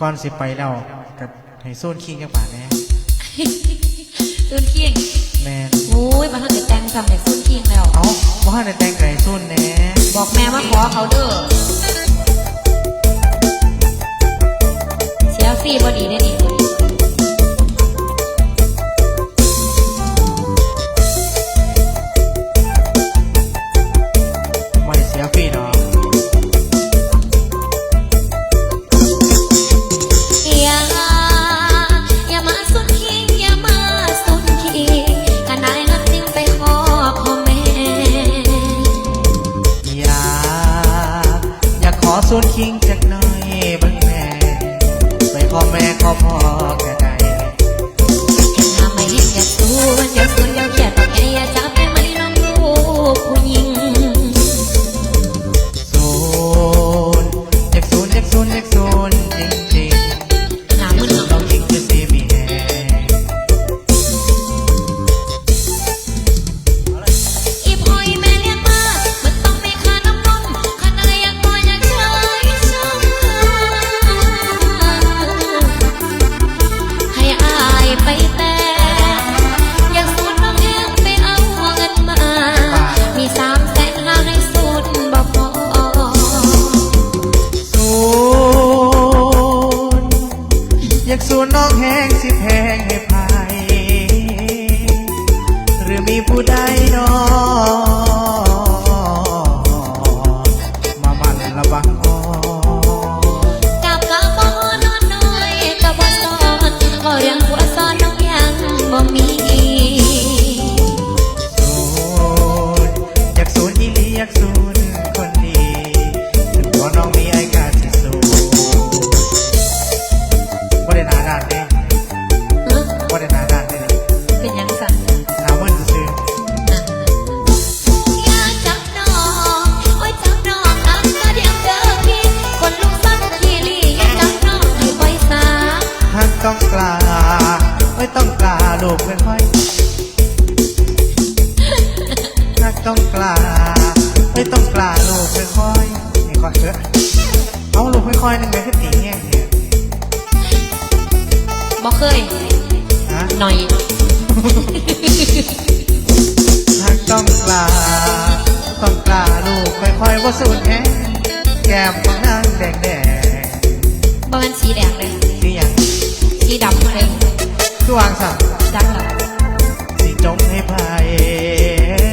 ก่อนสิไปแล้วกับให้โซนคิงจังป่าแน่ซุนเคียงแม่นโอ้ยมาทันแต่งทำในซุนเคียงแล้ว เอามาให้ไแต่งไก่โซนแน่บอกแม่ว่าขอเขาเด้อเสียวซีบ่ดีได้นี่ รือมีผู้ใดนอ แดงแดงบ่แม่นสีแดงเลย สีอย่างสีดำเลยคือวางสักจังหรอสีจงให้พาย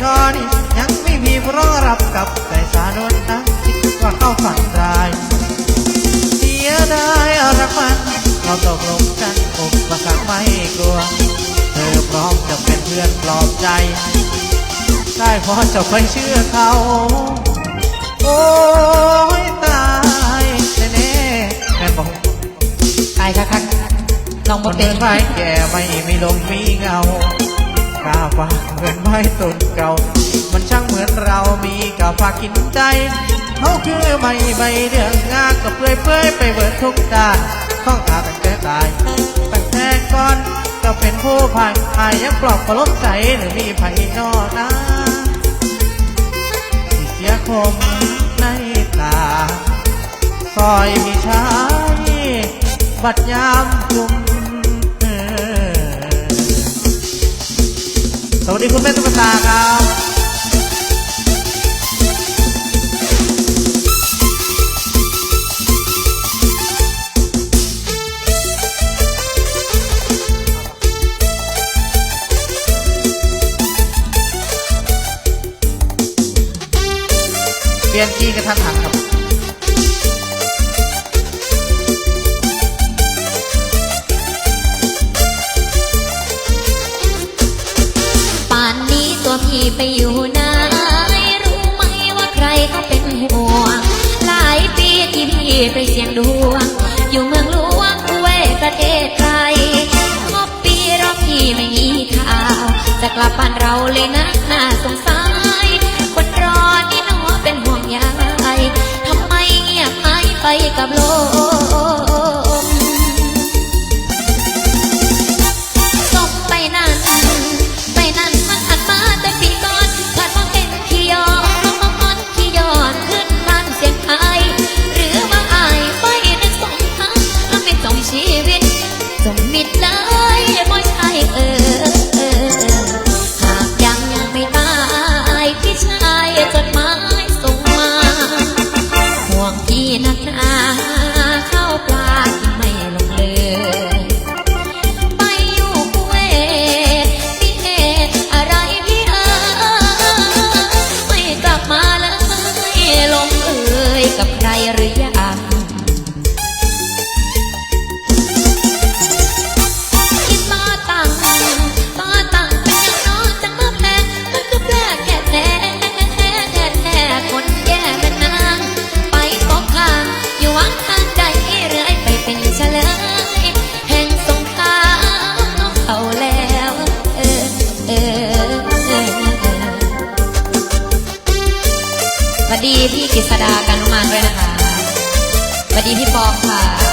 ไว้เพียงเทอนี้ยังไม่มีผู้รองรับกับใจสาโดนนะคิดว่าเข้าฝันร้ายเสียดายรักมันเราตกลงกันอกประสักไม่กลัว เธอพร้อมจะเป็นเพื่อนปลอบใจ ได้เพราะจะไปเชื่อเขา โอ้ยตายแน่ๆแม่บอกตายคักๆลองบคนทเป็เป็นนไม้แก่ไม่มีลมมีเงา กาฝากเหมือนไม้ต้นเก่า มันช่างเหมือนเรามีกาฝากกินใจเขาคือไม่ใบเรื่องงาก็เปื่อยเปื่อยไปเบิดทุกด้านข้องขาตั้งแต่ตายตั้งแต่ก่อนก็เป็นผู้ผ่านอายยังปลอบประลบใจหรือมีไผ่นอนะที่เสียคมในตาซอยมีชายบัดยามคุม สวัสดีคุณแม่ตุ๊กตาครับเปลี่ยนกีย์กระทันหันครับ ลับบ้านเราเลยนะน่าสงสาร ดีพี่ปอค่ะ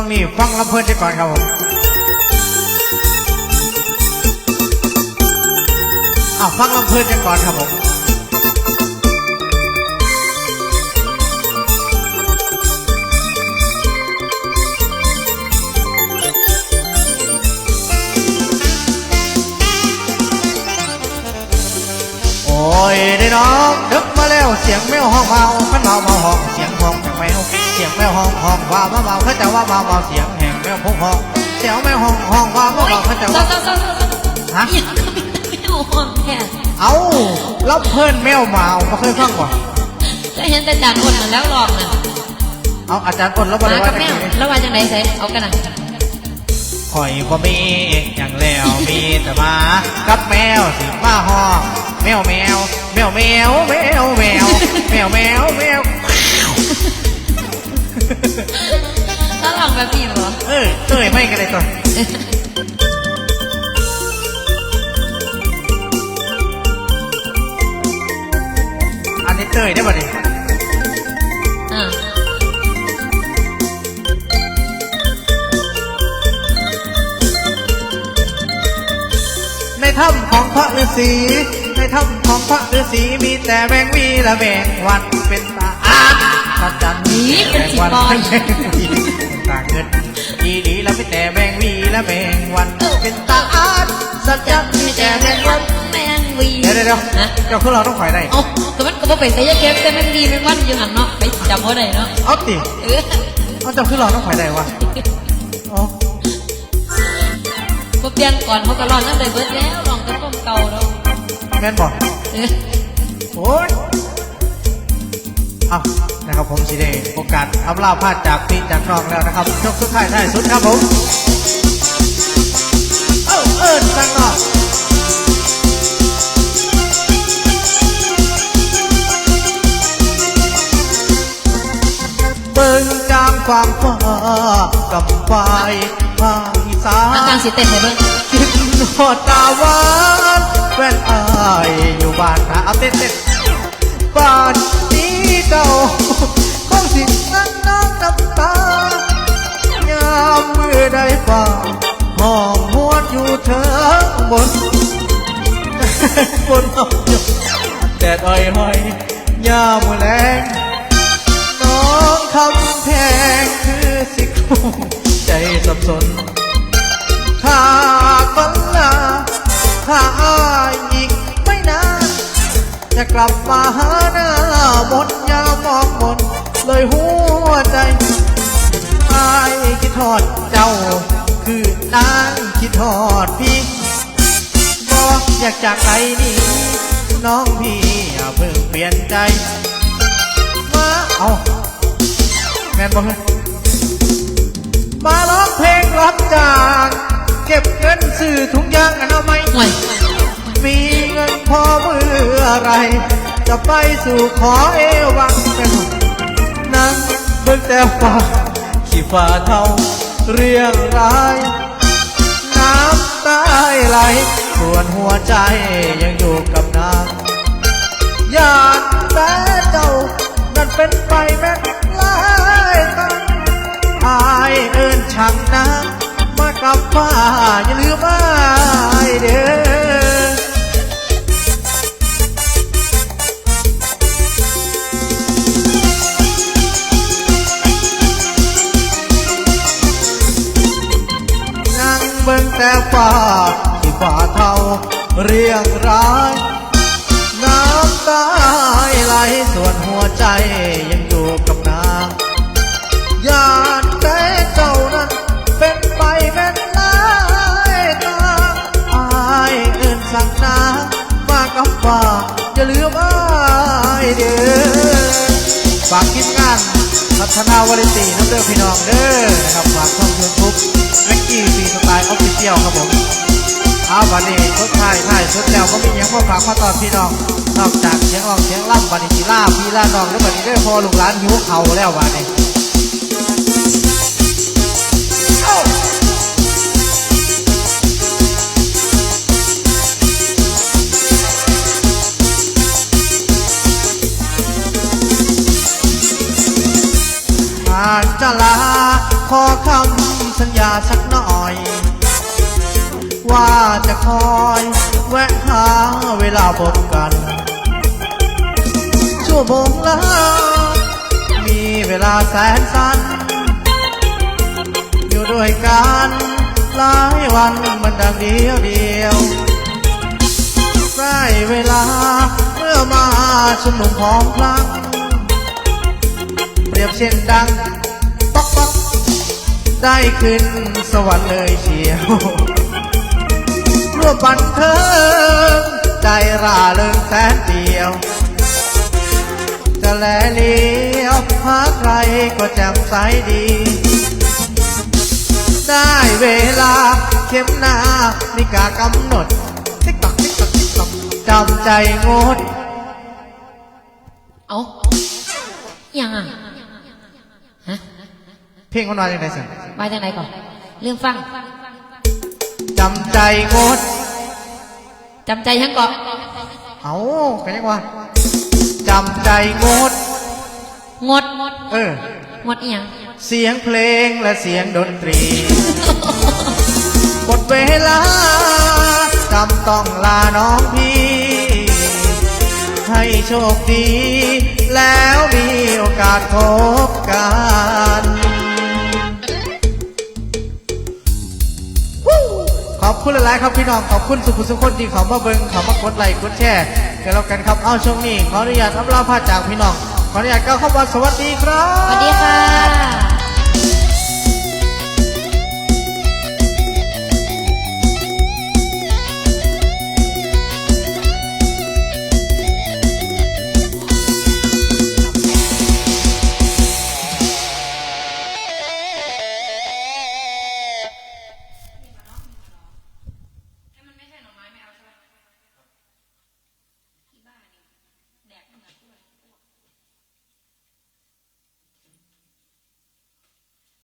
ช่วงนี้ฟังลำเพลินไปก่อนครับผมอ้าฟังลำเพลินไปก่อนครับผมโอ้ยได้น้องดึกมาแล้วเสียงแมวห้องเมาขันเมาเมาห้องเสียงห้องจากแมว สียงแมวห้องห้องว่ามาเมาเขาจะว่าเมาเมาเสียงแห่งแมวพงห้องเสียงแมวห้องห้องว่ามาเมาเขาจะว่าฮะเอาแค่เอาแล้วเพิ่อนแมวมาไม่เคยฟังก่อนก็เห็นแต่จานคนนั่นแล้วหลองน่ะเอาอาจารย์อ้นแล้วบมาริวากับแมวแล้วว่าจังไดใส่เอากันนะข่อยบ่มีอย่างแล้วมีแต่มากับแมวสิมาห้องแมวแมวแมวแมวแมวแมวแมวแมวแมว แล้วหลังแบบนี้เหรอ เออเอ้ยไม่กันเลยตัวอันนี้เต้ยได้ป่ะเนี่ยอ่าในถ้ำของพระฤาษีในถ้ำของพระฤาษีมีแต่แมงวีและแมงวันเป็น พระจันทร์มีแต่แมงวันเป็นแมงวีเป็นตาเงินดีดีแล้วมีแต่แมงวีและแมงวันเป็นตาอาสัจจะมีแต่แมงวันแมงวีเดี๋ยวเดี๋ยวเดี๋ยวนะเจ้าคือเราต้องข่อยได้เอาแต่มันก็บ่ไปใส่ยาเก็บแต่แมงวีแมงวันอยู่หันเนาะไปจำเขาได้เนาะเอาติเออเอาเจ้าคือเราต้องข่อยได้วะอ๋อบ่เปลี่ยนก่อนเขาก็ร้องตั้งแต่เบิดแล้วร้องกับต้มเก่าแล้วแม่นบอกเออโอ้ยเอานะครับผมสิได้โอกาสอำลาพลาดจากพี่จากน้องแล้วนะครับยกสุดท้ายท้ายสุดครับผมเอ้าเอิญตั้งนอกเบิ่งจางความฟ้ากับไฟภาคอีสาอานการสิเต้นให้เบิ่งกินหอดตาหวานแฟนอายอยู่บ้านนะเอาเต้นเต้นบ้านนี้ เจ้าคงสินั่งน้องน้ำตายามมือได้ฟังห้องหวนอยู่เถิงบนบนห้องอยู่แดดอ่อยห้อยยามแรงน้องคำแพงคือสิคงใจสับสนถ้าบันลาถ้าอาย จะกลับมาหาหน้ามนต์ยามองมนเลยหัวใจอายคิดทอดเจ้า คือนางคิดทอดพี่บอกอยากจากไกลนี่น้องพี่อย่าเพิ่งเปลี่ยนใจ มาเอาแม่นบอกเลยมาร้องเพลงรับจ้างเก็บเงินซื้อถุงยางอนามัยห่วยมีเงินพอเมื่อ ไร จะไปสู่ขอเอวังเป็นนั่งเบิ่งแต่ฟ้าขี้ฟ้าเท่าเรียงรายน้ำตาไหลส่วนหัวใจยังอยู่กับนางอยากแต่เจ้านั่นเป็นไปแม่ลายตังอายเอินช่างนะมากับฟ้าอย่าลืมอายเด้อ งเบิ่งแต่ฟ้าที่ฟ้าเทาเรียงร้าย น้ำตาไหลส่วนหัวใจยังอยู่กับนางยานแต่เจ้านั้นเป็นไปแม่นลายตาอายเอินสั่งนามากับฟ้าอย่าลืมอายเด้อฝากกินงานพัฒนาวาริตีน้ำเด้อพี่น้องเด้อนะครับฝากช่องยูทูบแม็ กกี้ฟีสไตล์ออฟฟิเชียลครับผมเอาวันนี้สุดท้ายท้ายสุดแล้วก็มีหยังมาฝากมาตอนพี่น้องนอกจากเสียงร้องเสียงล่ำวันนี้กีฬาพี่ล่าน้องแล้ววันนี้ได้พอลูกหลานหิวเขาแล้ววันนี้าจะลา ขอคำสัญญาสักหน่อย ว่าจะคอยแวะหาเวลาพบกัน ชั่วโมงละมีเวลาแสนสั้น อยู่ด้วยกันหลายวันมันดังเดียวเดียวได้เวลาเมื่อมาชุมนุมพร้อมพลังเปรียบเช่นดัง ได้ขึ้นสวรรค์เลยเชียวร่วมบันเทิงใจราเริงแสนเดียว จะแลเลี้ยวหาใครก็แจ่มใสดี ได้เวลาเข็มหน้านิกากำหนดติ๊กตอกติ๊กตอกติ๊กตอกจำใจงด เอ้ายังอะ เพลงมันมาจากไหนสิมาจากไหนก่อนลืมฟังจำใจงด จำใจยังก่อนเอากันยังวะจำใจงด งดเออ งดอีหยังเสียงเพลงและเสียงดนตรีหมดเวลาจำต้องลาน้องพี่ ให้โชคดี แล้วมีโอกาสพบกัน คุณหลายๆครับพี่น้องขอบคุณสุขุสุคนที่เขามาเบิงเขามากดไลค์กดแชร์กันแล้วกันครับเอาช่วงนี้ขออนุญาตอำลาพาจากพี่น้องขออนุญาตก้าวเข้ามาสวัสดีครับ สวัสดีค่ะ